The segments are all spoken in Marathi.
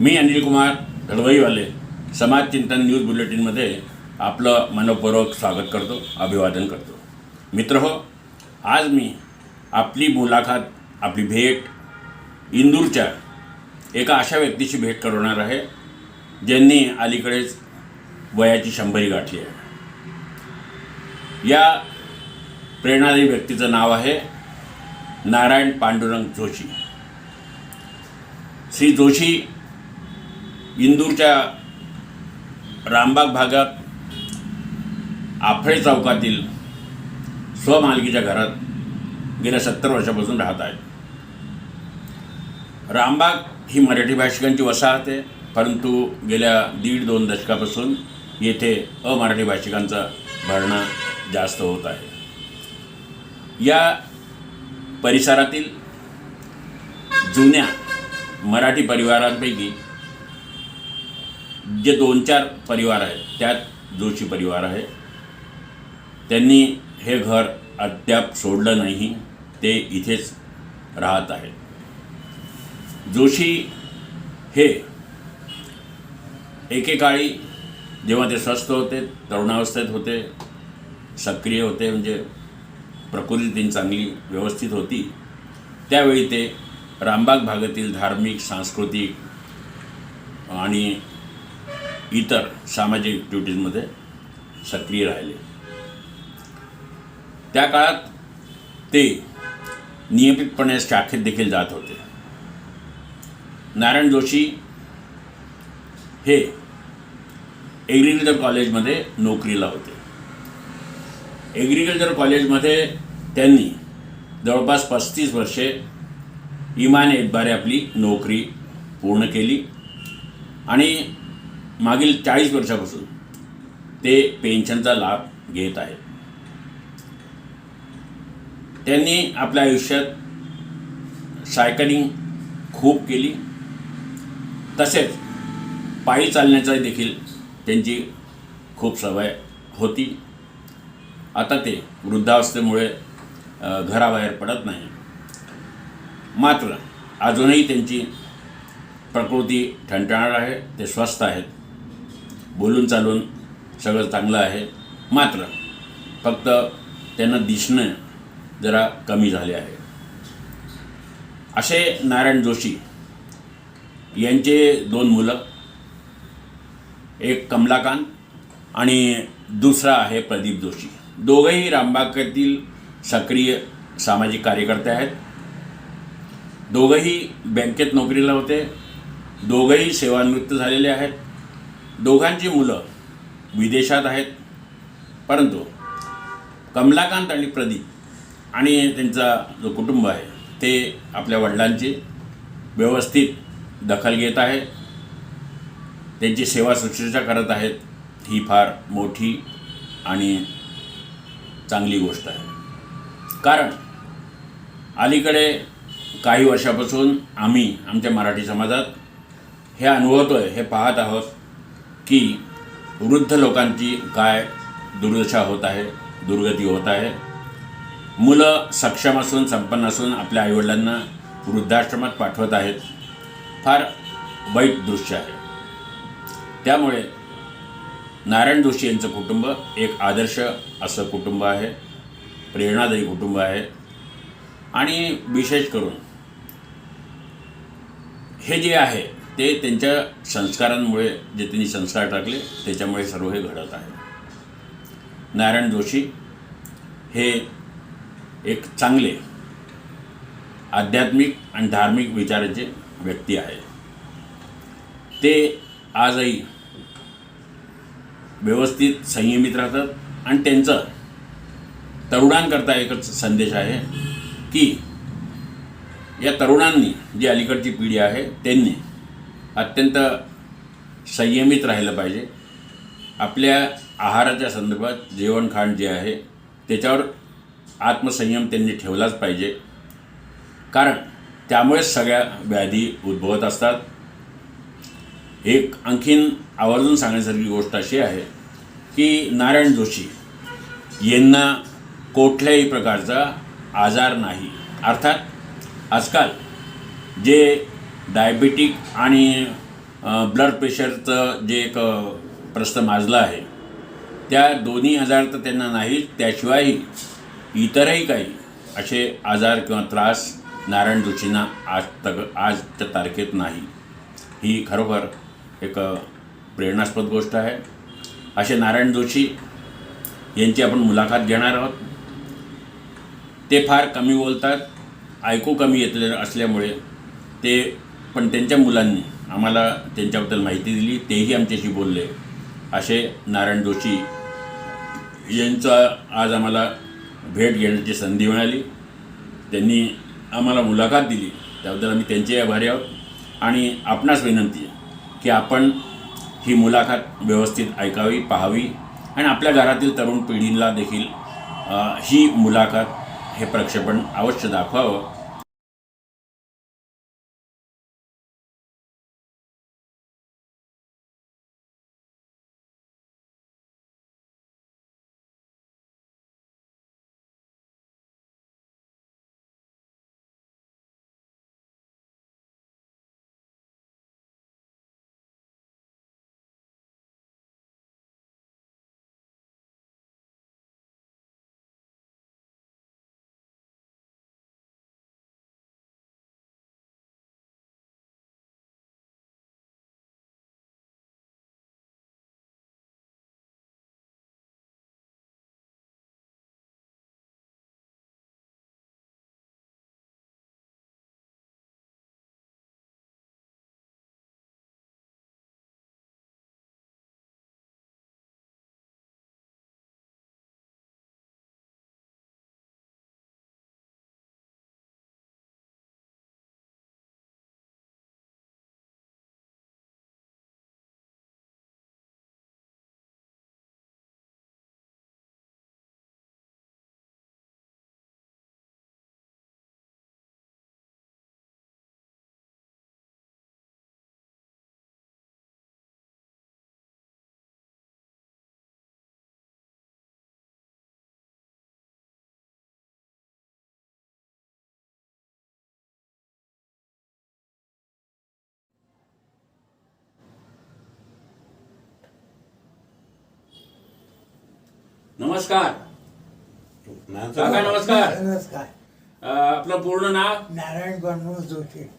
मी अनिल कुमार दळवईवाले समाज चिंतन न्यूज बुलेटिनमध्ये आपलं मनपूर्वक स्वागत करतो अभिवादन करतो. मित्र हो आज मी आपली मुलाखत आपली भेट इंदूरच्या एका अशा व्यक्तीशी भेट करवणार आहे ज्यांनी अलीकडेच वयाची शंभरी गाठली आहे. या प्रेरणादायी व्यक्तीचं नाव आहे नारायण पांडुरंग जोशी. श्री जोशी इंदूरच्या रामबाग भागात आफळे चौकातील स्वमालकीच्या घरात गेल्या सत्तर वर्षापासून राहत आहेत. रामबाग ही मराठी भाषिकांची वसाहत आहे परंतु गेल्या दीड दोन दशकापासून येथे अमराठी भाषिकांचा भरणा जास्त होत आहे. या परिसरातील जुन्या मराठी परिवारांपैकी जे दोन चार परिवार आहेत त्यात जोशी परिवार आहे. त्यांनी हे घर अद्याप सोडलं नाही ते इथेच राहत आहेत. जोशी हे एकेकाळी जेव्हा ते स्वस्थ होते तरुणावस्थेत होते सक्रिय होते म्हणजे प्रकृती त्यांची चांगली व्यवस्थित होती त्यावेळी ते रामबाग भागातील धार्मिक सांस्कृतिक आणि इतर सामाजिक ॲक्टिव्हिटीजमध्ये सक्रिय राहिले. त्या काळात ते नियमितपणे शाखेत देखील जात होते. नारायण जोशी हे ॲग्रिकल्चर कॉलेजमध्ये नोकरीला होते. ॲग्रिकल्चर कॉलेजमध्ये त्यांनी जवळपास पस्तीस वर्षे इमान एतबारे आपली नोकरी पूर्ण केली आणि मागील चाळीस वर्षापासून ते पेन्शनचा लाभ घेत आहेत. त्यांनी आपल्या आयुष्यात सायकलिंग खूप केली. तसेच पायी चालण्याचा देखील त्यांची खूप सवय होती. आता ते वृद्धावस्थेमुळे घराबाहेर पडत नाही. मात्र अजूनही त्यांची प्रकृती ठणठणार आहे ते स्वस्थ आहेत. बोलून चालून सगळं चांगलं आहे. मात्र फक्त त्यांना दिसणं जरा कमी झाले आहे. असे नारायण जोशी यांचे दोन मुलं एक कमलाकांत आणि दुसरा आहे प्रदीप जोशी. दोघंही रामबागेतील सक्रिय सामाजिक कार्यकर्ते आहेत. दोघंही बँकेत नोकरीला होते. दोघंही सेवानिवृत्त झालेले आहेत. दोघांची मुलं विदेशात आहेत. परंतु कमलाकांत आणि प्रदीप आणि त्यांचा जो कुटुंब आहे ते आपल्या वडिलांची व्यवस्थित दखल घेत आहे. त्यांची सेवा शुश्रूषा करत आहेत. ही फार मोठी आणि चांगली गोष्ट आहे. कारण अलीकडे काही वर्षापासून आम्ही आमच्या मराठी समाजात हे अनुभवतो आहे हे पाहत आहोत. की वृद्ध लोकांची काय दुर्दशा होत आहे दुर्गती होत आहे. मुलं सक्षम असून संपन्न असून आपल्या आईवडिलांना वृद्धाश्रमात पाठवत आहेत. फार वाईट दृश्य आहे. त्यामुळे नारायण जोशी यांचं कुटुंब एक आदर्श असं कुटुंब आहे प्रेरणादायी कुटुंब आहे. आणि विशेष करून हे जे आहे ते त्यांच्या संस्कारांमुळे जे त्यांनी संस्कार टाकले त्याच्यामुळे सर्व हे घडत आहे. नारायण जोशी हे एक चांगले आध्यात्मिक आणि धार्मिक विचाराचे व्यक्ती आहे ते आजही व्यवस्थित संयमित राहतात आणि त्यांचं तरुणांकरता एकच संदेश आहे की या तरुणांनी जी अलीकडची पिढी आहे त्यांनी अत्यंत संयमित राहिलं पाहिजे. आपल्या आहाराच्या संदर्भात जेवणखाण जे आहे त्याच्यावर आत्मसंयम त्यांनी ठेवलाच पाहिजे. कारण त्यामुळेच सगळ्या व्याधी उद्भवत असतात. एक आणखीन आवर्जून सांगण्यासारखी गोष्ट अशी आहे की नारायण जोशी यांना कुठल्याही प्रकारचा आजार नाही. अर्थात आजकाल जे डायबेटिक आणि ब्लड प्रेशरचं जे एक प्रश्न माजला आहे त्या दोन्ही आजार तर त्यांना नाहीत त्याशिवायही इतरही काही असे आजार किंवा त्रास नारायण जोशींना आज तक आजच्या तारखेत नाही. ही खरोखर एक प्रेरणास्पद गोष्ट आहे. असे नारायण जोशी यांची आपण मुलाखत घेणार आहोत. ते फार कमी बोलतात ऐकू कमी येत असल्यामुळे ते पण त्यांच्या मुलांनी आम्हाला त्यांच्याबद्दल माहिती दिली तेही आमच्याशी बोलले. असे नारायण जोशी यांचा आज आम्हाला भेट घेण्याची संधी मिळाली. त्यांनी आम्हाला मुलाखत दिली. त्याबद्दल आम्ही त्यांचे आभारी आहोत. आणि आपणास विनंती आहे की आपण ही मुलाखत व्यवस्थित ऐकावी पाहावी आणि आपल्या घरातील तरुण पिढीला देखील ही मुलाखत हे प्रक्षेपण अवश्य दाखवावं. नमस्कार. काका नमस्कार. नमस्कार. अ, आपलं पूर्ण नाव? नारायण बनमोह जोशी.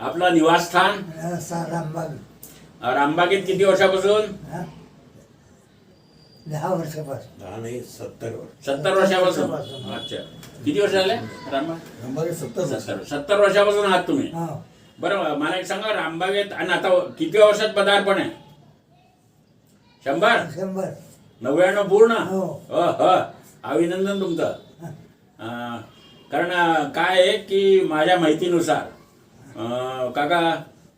आपलं निवासस्थान? अ, रामबागेत किती वर्षापासून? हा? दहा वर्षापासून. दहा नाही सत्तर वर्ष. सत्तर वर्षापासून? वर्षापासून. अच्छा. किती वर्ष झाले? रामबाग? नंबर सत्तर सत्तर वर्षापासून आहात तुम्ही? हो. बरं मला एक सांगा रामबागेत आणि आता किती वर्षात पदार्पण आहे? शंभर? शंभर. नव्याण्णव पूर्ण? हो. हो हो. अभिनंदन तुमचं. अं, कारण अं, काय आहे की माझ्या माहितीनुसार अं, काका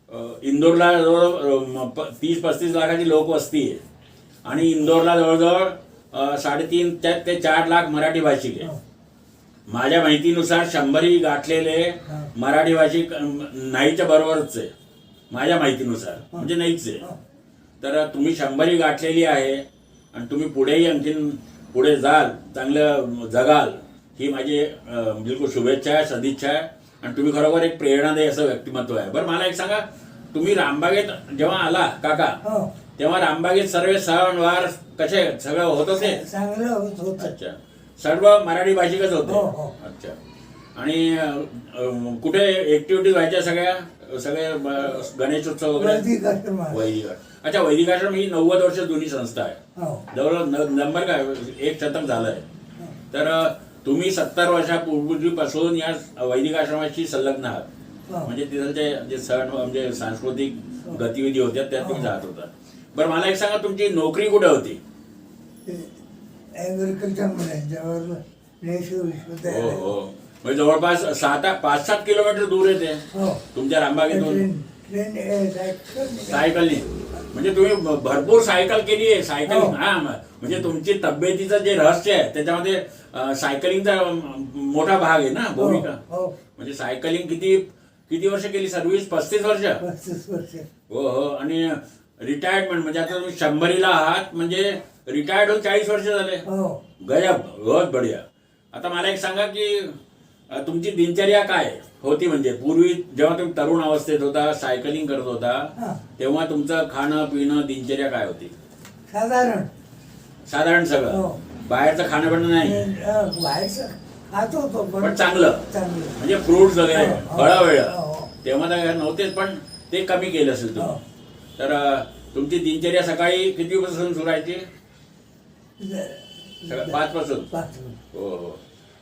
अं, इंदोरला जवळ अं, प- तीस पस्तीस लाखाची लोकवस्ती आहे. आणि इंदोरला जवळजवळ अं, साडेतीन ते ते चार लाख मराठी भाषिक आहे. हो. माझ्या माहितीनुसार शंभरी गाठलेले हा. मराठी भाषिक अं, नाहीच्या बरोबरच आहे. माझ्या माहितीनुसार. म्हणजे नाहीच आहे. हो. तर तुम्ही शंभरी गाठलेली आहे. आणि तुम्ही पुढेही आणखीन पुढे जाल चांगलं जगाल ही माझी बिलकुल शुभेच्छा आहे सदिच्छा आहे. आणि तुम्ही खरोखर एक प्रेरणादायी असं व्यक्तिमत्व आहे. बरं मला एक सांगा तुम्ही रामबागेत जेव्हा आला काका हो. तेव्हा रामबागेत सर्व सण वार कसे सगळं होत होते? चांगलं होत होत. अच्छा. सर्व मराठी भाषिकच होते? हो, हो. अच्छा. आणि कुठे ऍक्टिव्हिटी व्हायच्या सगळ्या? सगळे गणेशोत्सव वगैरे. वैदिक अच्छा वैदिक आश्रम ही नव्वद वर्ष जुनी संस्था आहे. हो. जवळ नंबर काय? एक शतक झालंय. तर अं, तुम्ही सत्तर वर्षापूर्वीपासून या वैदिक आश्रमाशी संलग्न आहात. हो. म्हणजे तिथलचे जे सण म्हणजे सांस्कृतिक गतिविधी होत्या त्यात तुम्ही जात होता. बरं मला एक सांगा तुमची नोकरी कुठे होती? ॲग्रिकल्चरमध्ये नेहरू हो विश्वविद्यालय हो. म्हणजे जवळपास सात पाच सात किलोमीटर दूर येते हो. तुमच्या रामबागेतून ट्रेन ट्रेन ए, सायकल सायकलनी. म्हणजे तुम्ही भ- भरपूर सायकल केली आहे. सायकल हो. हा म- म्हणजे तुमची तब्येतीचं जे रहस्य आहे त्याच्यामध्ये अं, सायकलिंगचा अं, मोठा भाग आहे ना भूमिका. हो. म्हणजे सायकलिंग किती किती वर्ष केली? सर्व्हिस पस्तीस वर्ष? पस्तीस वर्ष. हो हो. आणि रिटायरमेंट म्हणजे आता तुम्ही शंभरीला आहात म्हणजे रिटायर्ड होऊन चाळीस वर्ष झाले. हो. गजब बहुत बढिया. आता मला एक सांगा की तुमची दिनचर्या काय होती म्हणजे पूर्वी जेव्हा तुम्ही तरुण अवस्थेत होता सायकलिंग करत होता. तेव्हा तुमचं खाणं पिणं दिनचर्या काय होती साधारण साधारण सगळं हो. बाहेरचं खाणं पिणं नाही बाहेरचं खात होतो पण चांगलं. म्हणजे फ्रुट्स वगैरे हो, हो. फळं वेळ. तेव्हा तर नव्हतेच पण ते कमी केलं असेल तुम्ही. तर तुमची दिनचर्या सकाळी किती पासून सुरायची सकाळ- पाच पासून हो हो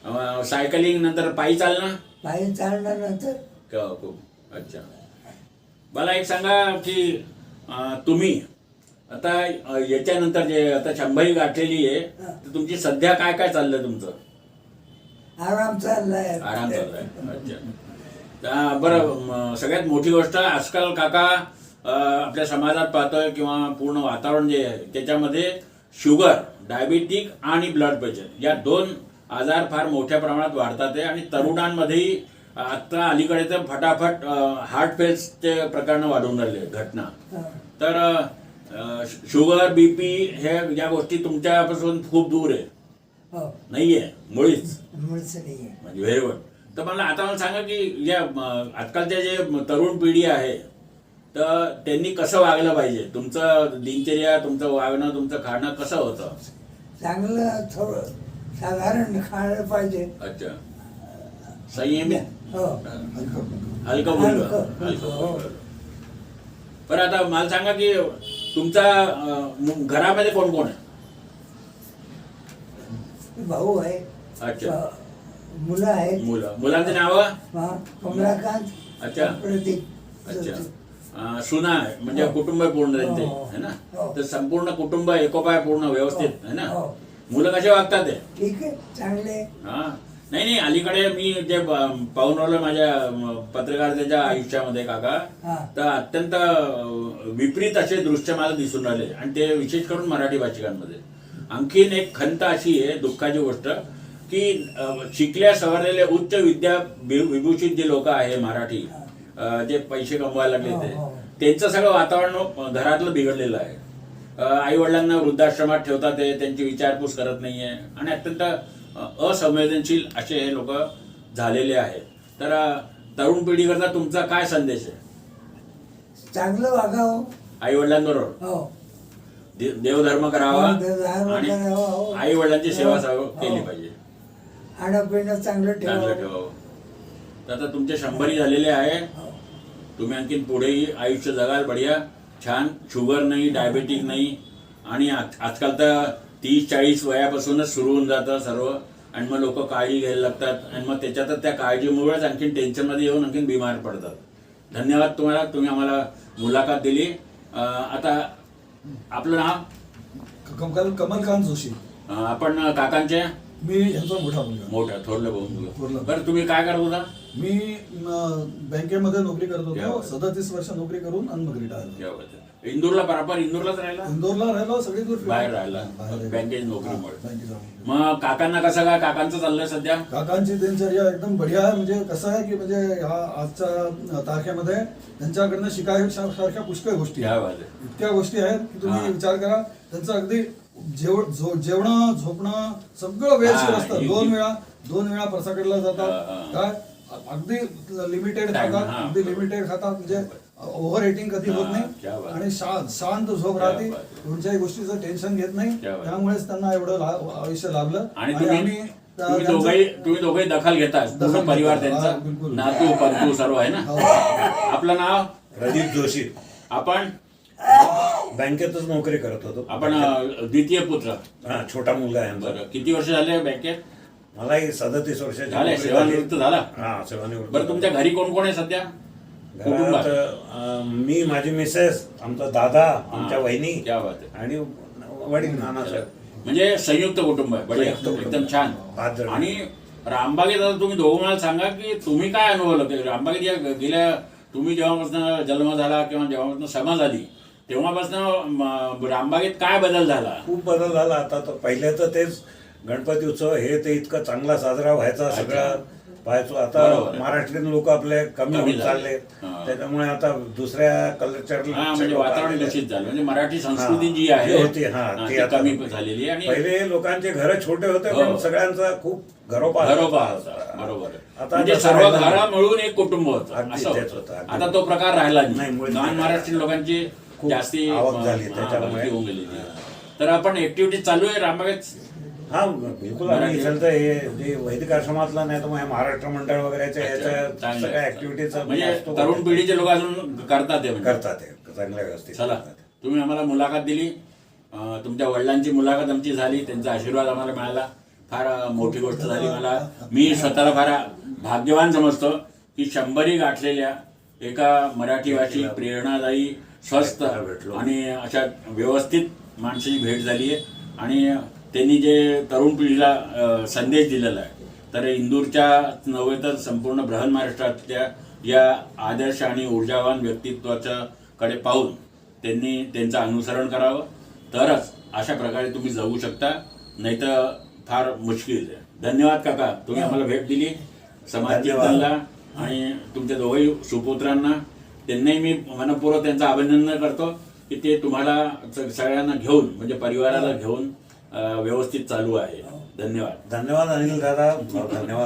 अ, सायकलिंग नंतर पायी चालणं? पायी चालल्यानंतर? क- खूप. अच्छा. मला एक सांगा की अ, तुम्ही आता अ, याच्यानंतर जे आता शंभरी गाठलेली आहे हा. तर तुमची सध्या काय काय चाललंय तुमचं? आराम चाललाय. आराम चाललाय. अच्छा. तर बरं म, सगळ्यात मोठी गोष्ट आजकाल काका अ, आपल्या समाजात पाहतोय किंवा पूर्ण वातावरण जे आहे त्याच्यामध्ये शुगर डायबिटिक आणि ब्लड प्रेशर या दोन आजार फार मोठ्या प्रमाणात वाढतात आहे आणि तरुणांमध्येही आता अलीकडे तर फटाफट हार्ट फेल्सचे प्रकरण वाढून राहिले घटना. तर शुगर बीपी हे या गोष्टी तुमच्यापासून खूप दूर आहे. हो. नाहीये मुळीच. म्हणजे व्हेरी गुड तर मला आता मला सांगा की या आजकालच्या जे तरुण पिढी आहे तर त्यांनी कसं वागलं पाहिजे? तुमचं दिनचर्या तुमचं वागणं तुमचं खाणं कसं होतं? चांगलं थोडं साधारण खायला पाहिजे. अच्छा. संयमित हो. हलकं हलकं, हो. बरं आता मला सांगा की तुमचा अ, मु- घरामध्ये कोण कोण आहे? भाऊ आहे. अच्छा. अं, मुलं आहेत. मुलं. मुलांची नावं? हा, कमलाकांत अच्छा. प्रदीप. अच्छा. अं, सुना आहे. म्हणजे हो. कुटुंब आहे पूर्ण त्यांचे हो, हो. है ना? हो. तर संपूर्ण कुटुंब एकोपा आहे पूर्ण व्यवस्थित हो, है ना? हो. मुलं कसे वागतात ते? ठीक आहे चांगले हा. नाही नाही अलीकडे मी जे ब- पाहून राहिलो माझ्या पत्रकारितेच्या आयुष्यामध्ये काका. हा. तर अत्यंत विपरीत असे दृश्य मला दिसून राहिले. आणि ते विशेष करून मराठी भाषिकांमध्ये. आणखीन एक खंत अशी आहे दुःखाची गोष्ट की अं, शिकल्या सवरलेले उच्च विद्या वि- विभूषित जे लोक आहे मराठी अं, जे पैसे कमवायला लागले ते हो, हो. त्यांचं सगळं वातावरण घरातलं बिघडलेलं आहे. आई वडिलांना वृद्धाश्रमात ठेवतात ते त्यांची विचारपूस करत नाहीये. आणि अत्यंत असंवेदनशील असे हे लोक झालेले आहेत. तर तरुण पिढीकरता तुमचा काय संदेश आहे? चांगलं वागावं. आई वडिलांबरोबर हो. दे- देवधर्म करावा हो, देवधर्म आणि करावा, हो. आई वडिलांची सेवा हो, साव- हो. केली पाहिजे. खाणं पिणं चांगलं चांगलं ठेवावं. ठेवावं. तर आता तुमचे शंभरी झालेले आहे. हो. तुम्ही आणखीन पुढेही आयुष्य जगाल बढिया. छान शुगर नाही डायबेटिक नाही. आणि आज- आजकाल तर तीस चाळीस वयापासूनच सुरू होऊन जातं सर्व. आणि मग लोक काळजी घ्यायला लागतात. आणि मग त्याच्यातच त्या काळजीमुळेच आणखीन टेन्शनमध्ये येऊन आणखीन बिमार पडतात. धन्यवाद तुम्हाला. तुम्ही आम्हाला मुलाखत दिली. आता आपलं नाव? कमल कमलकांत जोशी. आपण काकांचे? मी यांचा मोठा मुलगा. मोठं थोरलं भाऊ. बरं तुम्ही काय करत होता? मी बँकेमध्ये नोकरी करत होतो. सदतीस वर्ष नोकरी करून. या बद्दल. इंदूरला प्रॉपर इंदूरलाच राहिला इंदोरला राहिलो सगळी. बाहेर राहिला. बँकेची. हा, बँकेची नोकरी. मग काकांना कसं काय काकांचं चाललंय सध्या काकांची दिनचर्या एकदम बढिया आहे म्हणजे कसं आहे की म्हणजे ह्या आजच्या तारखेमध्ये त्यांच्याकडनं शिकायसारख्या पुष्कळ गोष्टी इतक्या गोष्टी आहेत की तुम्ही हा. विचार करा त्यांचं अगदी जेवणं झोपणं सगळं वेळशीर हा, असतं हे- दोन वेळा दोन वेळा प्रसाकडला हा, हा. जातात काय अगदी लिमिटेड खातात. अगदी लिमिटेड खातात म्हणजे ओव्हर एटिंग कधी होत नाही. आणि शांत शांत झोप राहते. कोणत्याही गोष्टीचं टेन्शन घेत नाही. त्यामुळेच त्यांना एवढं आयुष्य लाभलं. आणि तुम्ही आम्ही तुम्ही त्यांचं- दोघंही तुम्ही दोघंही दखल पूर्ण परिवार घेतो. हा, त्यांचा बिलकुल. नातू पंतू सर्व आहे ना? हो. आपलं नाव? प्रदीप जोशी. आपण? बँकेतच नोकरी करत होतो. आपण द्वितीय पुत्र. हा छोटा मुलगा आहे आमचा. बरं. किती वर्ष झाले बँकेत? मलाही सदतीस वर्षाची झाले सेवानिवृत्त झाली. झाला हा सेवानिवृत्त तुमच्या घरी कोण कोण आहे सध्या घरात अं, मी माझी मिसेस आमचा दादा आमच्या वहिनी क्या बात आहे. आणि वडील नानासाहेब म्हणजे संयुक्त कुटुंब आहे बढिया संयुक्त कुटुंब. एकदम छान जण. आणि रामबागेत आता तुम्ही दोघं मला सांगा की तुम्ही काय अनुभवलं की रामबागेत या गेल्या तुम्ही जेव्हापासून जन्म झाला किंवा जेव्हापासून समाज आली तेव्हापासून रामबागेत काय बदल झाला खूप बदल झाला आता तर पहिले तर तेच गणपती उत्सव हे ते इतकं चांगला साजरा व्हायचा सगळा पाहायचो आता. महाराष्ट्रीयन लोक आपले कमी होत. चालले. त्याच्यामुळे आता दुसऱ्या कल्चर म्हणजे वातावरण दूषित झालं म्हणजे मराठी संस्कृती जी आहे होती हा ती आता झालेली आहे पहिले लोकांचे घर छोटे होते. पण सगळ्यांचा खूप घरोबा घरोबा बरोबर आता म्हणजे सर्व घरा. मिळून एक कुटुंब होतं. आता तो प्रकार राहिला नाही, नॉन. महाराष्ट्रीयन लोकांची जास्ती आवक झाली त्याच्यामुळे. तर आपण ऍक्टिव्हिटी चालू आहे रामबागेत हा बिलकुल आम्ही मराठी- इथलं तर हे जे वैदिक आश्रमातला नाही तर मग हे महाराष्ट्र मंडळ वगैरेच्या याच्या चांगलं सगळ्या आहे. ऍक्टिव्हिटीज म्हणजे तरुण पिढीचे लोक अजून करतात ते म्हणजे. करतात चांगल्या व्यवस्थित चला करतात. तुम्ही आम्हाला मुलाखत दिली अं, तुमच्या वडिलांची मुलाखत आमची झाली त्यांचा आशीर्वाद आम्हाला मिळाला फार अं, मोठी गोष्ट झाली मला मी स्वतःला फार भाग्यवान समजतो की शंभरी गाठलेल्या एका मराठी भाषी प्रेरणादायी स्वस्थ आणि अशा व्यवस्थित माणसाची भेट झाली आहे आणि त्यांनी जे तरुण पिढीला संदेश दिलेला आहे. तर इंदूरच्या नव्हे तर संपूर्ण बृहन महाराष्ट्रातल्या या आदर्श आणि ऊर्जावान व्यक्तित्वाच्या कडे पाहून त्यांनी त्यांचं अनुसरण करावं. तरच अशा प्रकारे तुम्ही जगू शकता नाहीतर फार मुश्किल आहे. धन्यवाद काका तुम्ही आम्हाला भेट दिली समाज धन्यवाद. कीर्तनला आणि तुमच्या दोघही सुपुत्रांना. त्यांनाही मी मनपूर्वक त्यांचं अभिनंदन करतो की ते तुम्हाला सगळ्यांना घेऊन म्हणजे परिवाराला घेऊन अं, व्यवस्थित चालू आहे. धन्यवाद. धन्यवाद अनिल दादा. धन्यवाद.